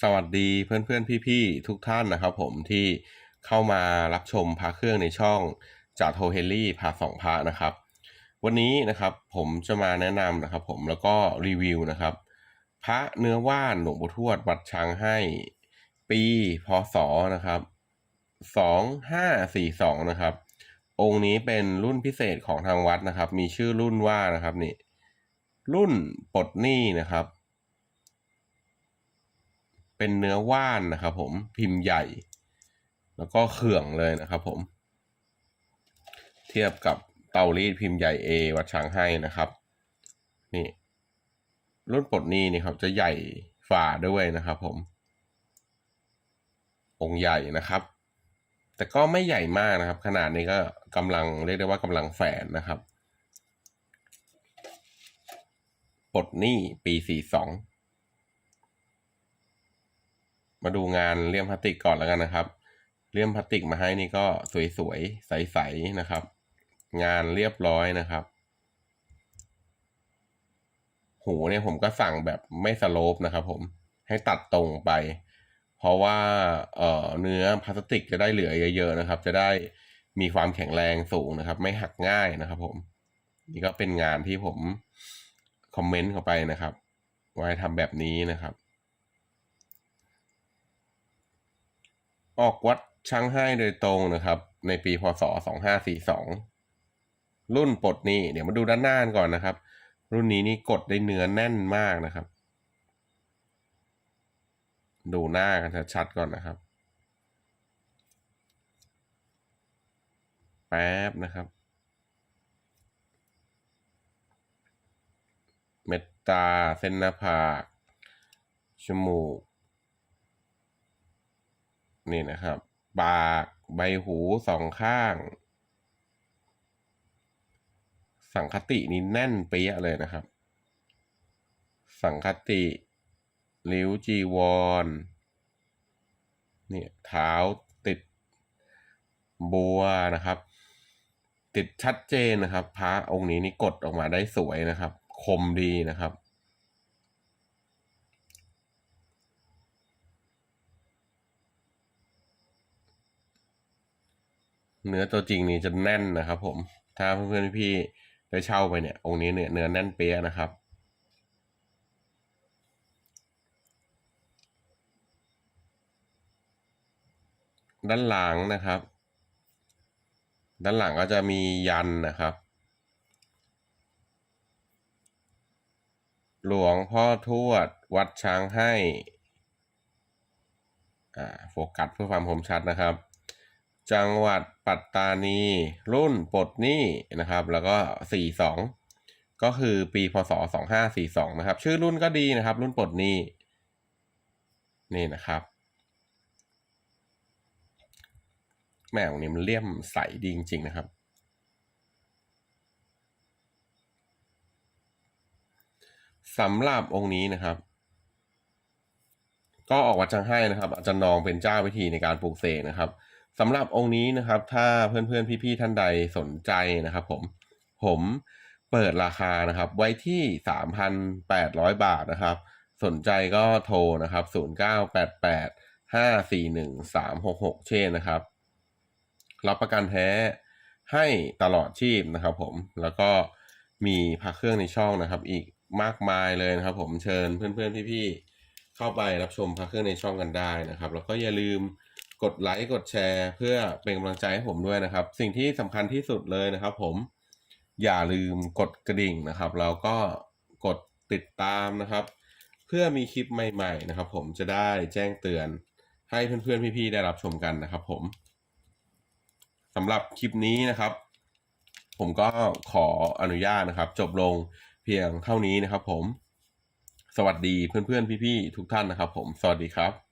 สวัสดีเพื่อนๆ พี่ๆ ทุกท่านนะครับผมที่เข้ามารับชมพระเครื่องในช่องจากโทเฮลี่พาสองพระนะครับ วันนี้นะครับผมจะมาแนะนำนะครับผมแล้วก็รีวิวนะครับ พระเนื้อว่านหลวงปู่ทวดวัดช้างให้ปีพศนะครับสองห้าสี่สองนะครับ องค์นี้เป็นรุ่นพิเศษของทางวัดนะครับ มีชื่อรุ่นว่านะครับนี่รุ่นปลดหนี้นะครับ เป็นเนื้อว่านนะครับผมพิมพ์ใหญ่ แล้วก็เขื่องเลยนะครับผม เทียบกับเตารีดพิมพ์ใหญ่ A วัดช้างให้นะครับ นี่ รุ่นปลดนี้นี่ครับจะใหญ่ฝ่าด้วยนะครับผม องค์ใหญ่นะครับ แต่ก็ไม่ใหญ่มากนะครับ ขนาดนี้ก็กำลังเรียกได้ว่ากำลังแฝนนะครับปลดหนี้ปีสี่สอง มาดูงานเลี่ยมพลาสติกก่อนแล้วกันนะครับ เลี่ยมพลาสติกมาให้นี่ก็สวยๆ ใสๆนะครับ งานเรียบร้อยนะครับ หูเนี่ยผมก็สั่งแบบไม่สโลปนะครับผมให้ตัดตรงไป เพราะว่าเอ่อเนื้อพลาสติกจะได้เหลือเยอะๆนะครับ จะได้มีความแข็งแรงสูงนะครับ ไม่หักง่ายนะครับ ผม นี่ก็เป็นงานที่ผมคอมเมนต์เข้าไปนะครับว่าทำแบบนี้นะครับ ออกวัดช่างให้โดยตรงนะครับ ในปีพศ 2542 รุ่นปลดนี่เดี๋ยวมาดูด้านหน้ากันก่อนนะครับ รุ่นนี้นี่กดได้เนื้อแน่นมากนะครับ ดูหน้ากันชัดๆก่อนนะครับ แป๊บนะครับ เม็ดตาเส้นหน้าผากจมูก นี่นะครับ ปากใบหูสองข้าง สังคตินี่แน่นเปี้ยเลยนะครับ สังคติลิ้วจีวรเนี่ยเท้าติดบัวนะครับ ติดชัดเจนนะครับ พระองค์นี้นี่กดออกมาได้สวยนะครับ คมดีนะครับ เนื้อตัวจริงนี่จะแน่นนะครับ ผม ถ้าเพื่อนๆพี่ได้เช่าไปเนี่ย องค์นี้เนี่ยเนื้อแน่นเปี้ยะนะครับ ด้านหลังนะครับ ด้านหลังก็จะมียันนะครับ หลวงพ่อทวดวัดช้างให้ อ่า โฟกัสเพื่อความคมชัดนะครับ จังหวัดปัตตานี รุ่นปลดหนี้นะครับ แล้วก็สี่สองก็คือปีพศสองห้าสี่สองนะครับ ชื่อรุ่นก็ดีนะครับ รุ่นปลดหนี้ นี่นะครับแมวนี้มันเลี่ยมใสดีจริง ๆ นะครับ สำหรับองค์นี้นะครับ ก็ออกวัดจังให้นะครับ อาจารย์นองเป็นเจ้าวิธีในการปลูกเสกนะครับ สำหรับองค์นี้นะครับ ถ้าเพื่อนๆพี่ๆท่านใดสนใจนะครับ ผมผมเปิดราคานะครับ ไว้ที่สามพันแปดร้อยบาทนะครับ สนใจก็โทรนะครับศูนย์เก้าแปดแปดห้าสี่หนึ่งสามหกหกเช่นนะครับ รับประกันแท้ให้ตลอดชีพนะครับ ผมแล้วก็มีพักเครื่องในช่องนะครับ อีกมากมายเลยนะครับ ผมเชิญเพื่อนๆพี่ๆเข้าไปรับชมพักเครื่องในช่องกันได้นะครับ แล้วก็อย่าลืม กดไลค์กดแชร์ เพื่อเป็นกำลังใจให้ผมด้วยนะครับ สิ่งที่สำคัญที่สุดเลยนะครับ ผมอย่าลืมกดกระดิ่งนะครับแล้วก็กดติดตามนะครับ เพื่อมีคลิปใหม่ ๆ นะครับ ผมจะได้แจ้งเตือนให้เพื่อนๆพี่ๆได้รับชมกันนะครับ ผมสำหรับคลิปนี้นะครับ ผมก็ขออนุญาตนะครับ จบลงเพียงเท่านี้นะครับ ผม สวัสดีเพื่อนๆพี่ๆทุกท่านนะครับ ผมสวัสดีครับ